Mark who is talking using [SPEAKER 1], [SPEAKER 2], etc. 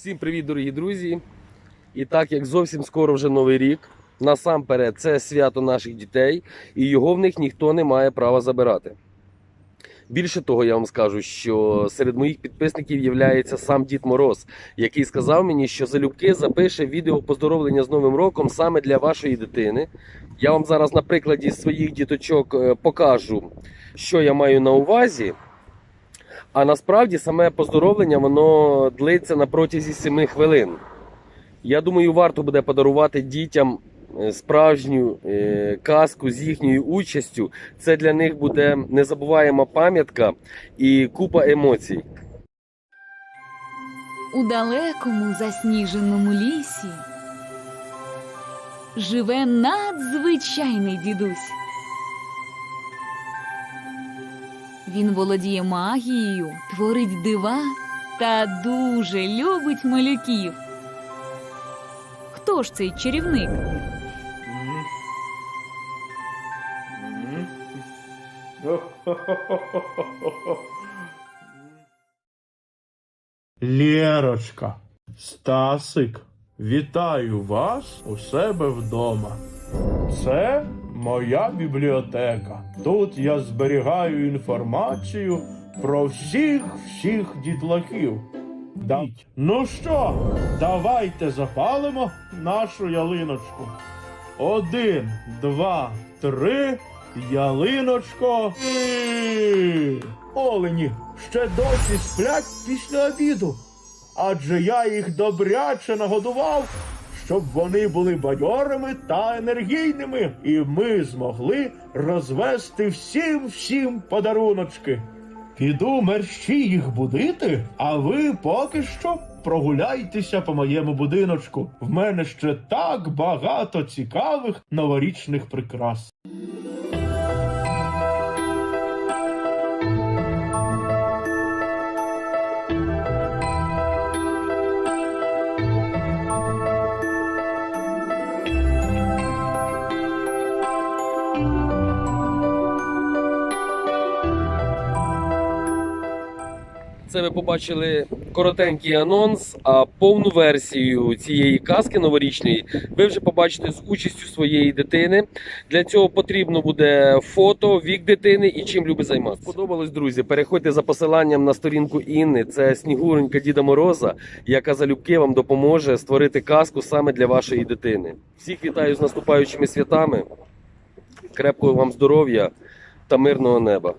[SPEAKER 1] Всім привіт, дорогі друзі! І так як зовсім скоро вже новий рік, насамперед це свято наших дітей, і його в них ніхто не має права забирати. Більше того, я вам скажу, що серед моїх підписників є сам Дід Мороз, який сказав мені, що залюбки запише відео поздоровлення з Новим роком саме для вашої дитини. Я вам зараз на прикладі своїх діточок е, покажу, що я маю на увазі. А насправді саме поздоровлення воно длиться на протязі 7 хвилин. Я думаю, варто буде подарувати дітям е, справжню е, казку з їхньою участю. Це для них буде незабуваєма пам'ятка і купа емоцій.
[SPEAKER 2] У далекому засніженому лісі живе надзвичайний дідусь. Він володіє магією, творить дива та дуже любить малюків. Хто ж цей чарівник?
[SPEAKER 3] Лєрочка, Стасик, вітаю вас у себе вдома. Це моя бібліотека. Тут я зберігаю інформацію про всіх всіх дітлахів. Да. Ну що, давайте запалимо нашу ялиночку. Один, два, три. Ялиночко. Олені ще досі сплять після обіду. Адже я їх добряче нагодував, щоб вони були бадьорими та енергійними, і ми змогли розвести всім всім подаруночки. Піду мерщі їх будити, а ви поки що прогуляйтеся по моєму будиночку. В мене ще так багато цікавих новорічних прикрас.
[SPEAKER 1] Це ви побачили коротенький анонс, а повну версію цієї казки новорічної ви вже побачите з участю своєї дитини. Для цього потрібно буде фото, вік дитини і чим любить займатися. Сподобалось, друзі. Переходьте за посиланням на сторінку Інни. Це Снігуренька Діда Мороза, яка залюбки вам допоможе створити казку саме для вашої дитини. Всіх вітаю з наступаючими святами. Крепкого вам здоров'я та мирного неба.